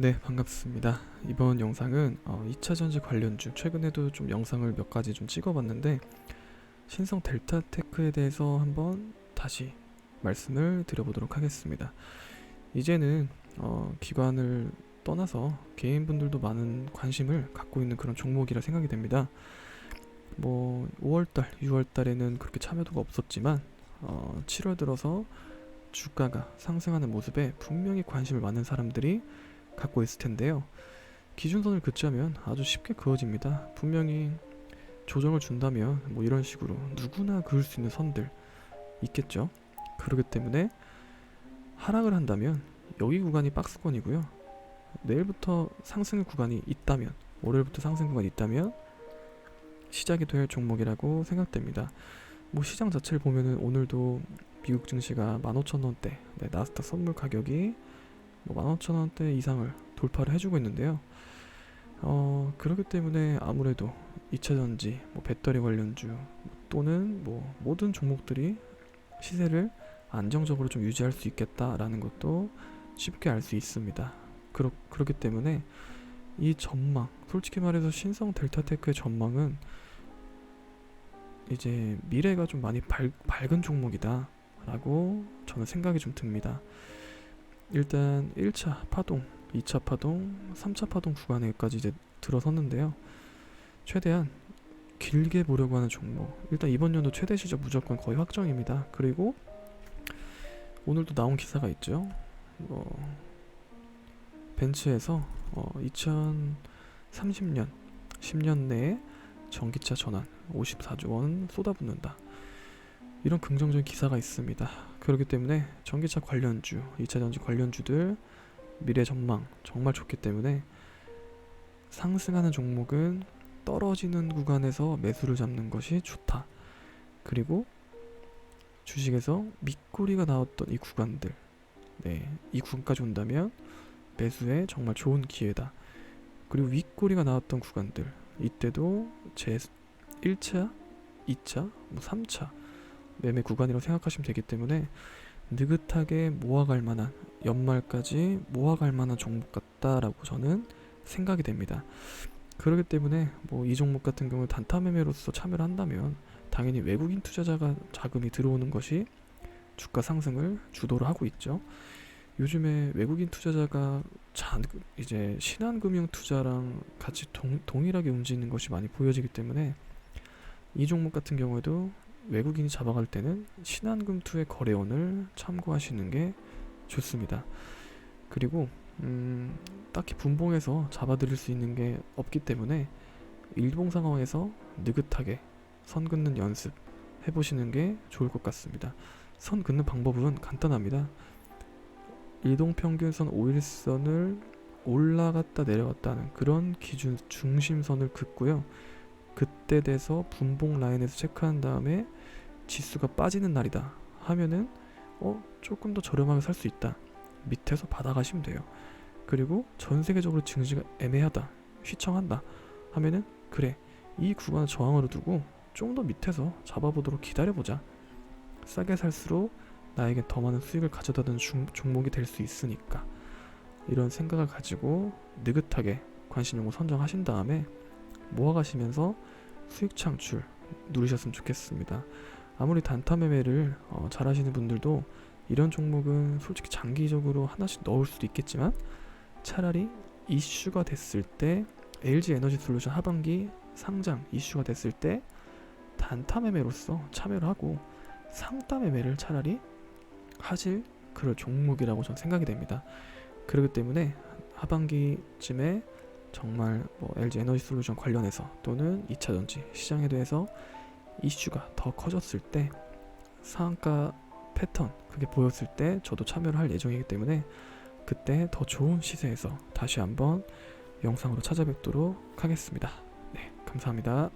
네, 반갑습니다. 이번 영상은 어, 2차 전지 관련주 최근에도 좀 영상을 몇 가지 좀 찍어봤는데 신성 델타테크에 대해서 한번 다시 말씀을 드려보도록 하겠습니다. 이제는 어, 기관을 떠나서 개인분들도 많은 관심을 갖고 있는 그런 종목이라 생각이 됩니다. 뭐 5월달, 6월달에는 그렇게 참여도가 없었지만 어, 7월 들어서 주가가 상승하는 모습에 분명히 관심을 많은 사람들이 갖고 있을 텐데요. 기준선을 긋자면 아주 쉽게 그어집니다. 분명히 조정을 준다면 뭐 이런 식으로 누구나 그을 수 있는 선들 있겠죠. 그렇기 때문에 하락을 한다면 여기 구간이 박스권이고요. 내일부터 상승 구간이 있다면 월요일부터 상승 구간이 있다면 시작이 될 종목이라고 생각됩니다. 뭐 시장 자체를 보면은 오늘도 미국 증시가 15,000원대, 네, 나스닥 선물 가격이 뭐 15,000원대 이상을 돌파를 해주고 있는데요. 어, 그렇기 때문에 아무래도 2차 전지, 뭐 배터리 관련주 또는 뭐 모든 종목들이 시세를 안정적으로 좀 유지할 수 있겠다라는 것도 쉽게 알 수 있습니다. 그렇, 그렇기 때문에 이 전망, 솔직히 말해서 신성 델타테크의 전망은 이제 미래가 좀 많이 밝, 밝은 종목이다 라고 저는 생각이 좀 듭니다. 일단 1차 파동, 2차 파동, 3차 파동 구간에까지 이제 들어섰는데요. 최대한 길게 보려고 하는 종목. 일단 이번 연도 최대 시적 무조건 거의 확정입니다. 그리고 오늘도 나온 기사가 있죠. 어, 벤츠에서 어, 2030년 10년 내에 전기차 전환 54조 원 쏟아붓는다. 이런 긍정적인 기사가 있습니다. 그렇기 때문에 전기차 관련주, 2차 전지 관련주들 미래 전망 정말 좋기 때문에 상승하는 종목은 떨어지는 구간에서 매수를 잡는 것이 좋다. 그리고 주식에서 밑꼬리가 나왔던 이 구간들, 네, 이 구간까지 온다면 매수에 정말 좋은 기회다. 그리고 윗꼬리가 나왔던 구간들, 이때도 제 1차, 2차, 뭐 3차 매매 구간이라고 생각하시면 되기 때문에 느긋하게 모아갈 만한 연말까지 모아갈 만한 종목 같다라고 저는 생각이 됩니다. 그렇기 때문에 뭐 이 종목 같은 경우 단타 매매로서 참여를 한다면 당연히 외국인 투자자가 자금이 들어오는 것이 주가 상승을 주도를 하고 있죠. 요즘에 외국인 투자자가 자, 이제 신한금융 투자랑 같이 동, 동일하게 움직이는 것이 많이 보여지기 때문에 이 종목 같은 경우에도 외국인이 잡아갈 때는 신한금투의 거래원을 참고하시는 게 좋습니다. 그리고 음, 딱히 분봉해서 잡아드릴 수 있는 게 없기 때문에 일봉 상황에서 느긋하게 선 긋는 연습 해보시는 게 좋을 것 같습니다. 선 긋는 방법은 간단합니다. 이동 평균선 5일선을 올라갔다 내려갔다는 그런 기준 중심선을 긋고요. 그때 돼서 분봉 라인에서 체크한 다음에 지수가 빠지는 날이다 하면은 어 조금 더 저렴하게 살 수 있다. 밑에서 받아가시면 돼요. 그리고 전 세계적으로 증시가 애매하다 휘청한다 하면은 그래 이 구간을 저항으로 두고 좀 더 밑에서 잡아보도록 기다려보자. 싸게 살수록 나에게 더 많은 수익을 가져다 주는 중, 종목이 될 수 있으니까. 이런 생각을 가지고 느긋하게 관심 종목 선정하신 다음에 모아가시면서 수익 창출 누리셨으면 좋겠습니다. 아무리 단타 매매를 어, 잘하시는 분들도 이런 종목은 솔직히 장기적으로 하나씩 넣을 수도 있겠지만 차라리 이슈가 됐을 때 LG 에너지 솔루션 하반기 상장 이슈가 됐을 때 단타 매매로서 참여를 하고 상따 매매를 차라리 하실 그럴 종목이라고 저는 생각이 됩니다. 그렇기 때문에 하반기쯤에 정말 뭐 LG 에너지 솔루션 관련해서 또는 2차 전지 시장에 대해서 이슈가 더 커졌을 때 상한가 패턴 그게 보였을 때 저도 참여를 할 예정이기 때문에 그때 더 좋은 시세에서 다시 한번 영상으로 찾아뵙도록 하겠습니다. 네, 감사합니다.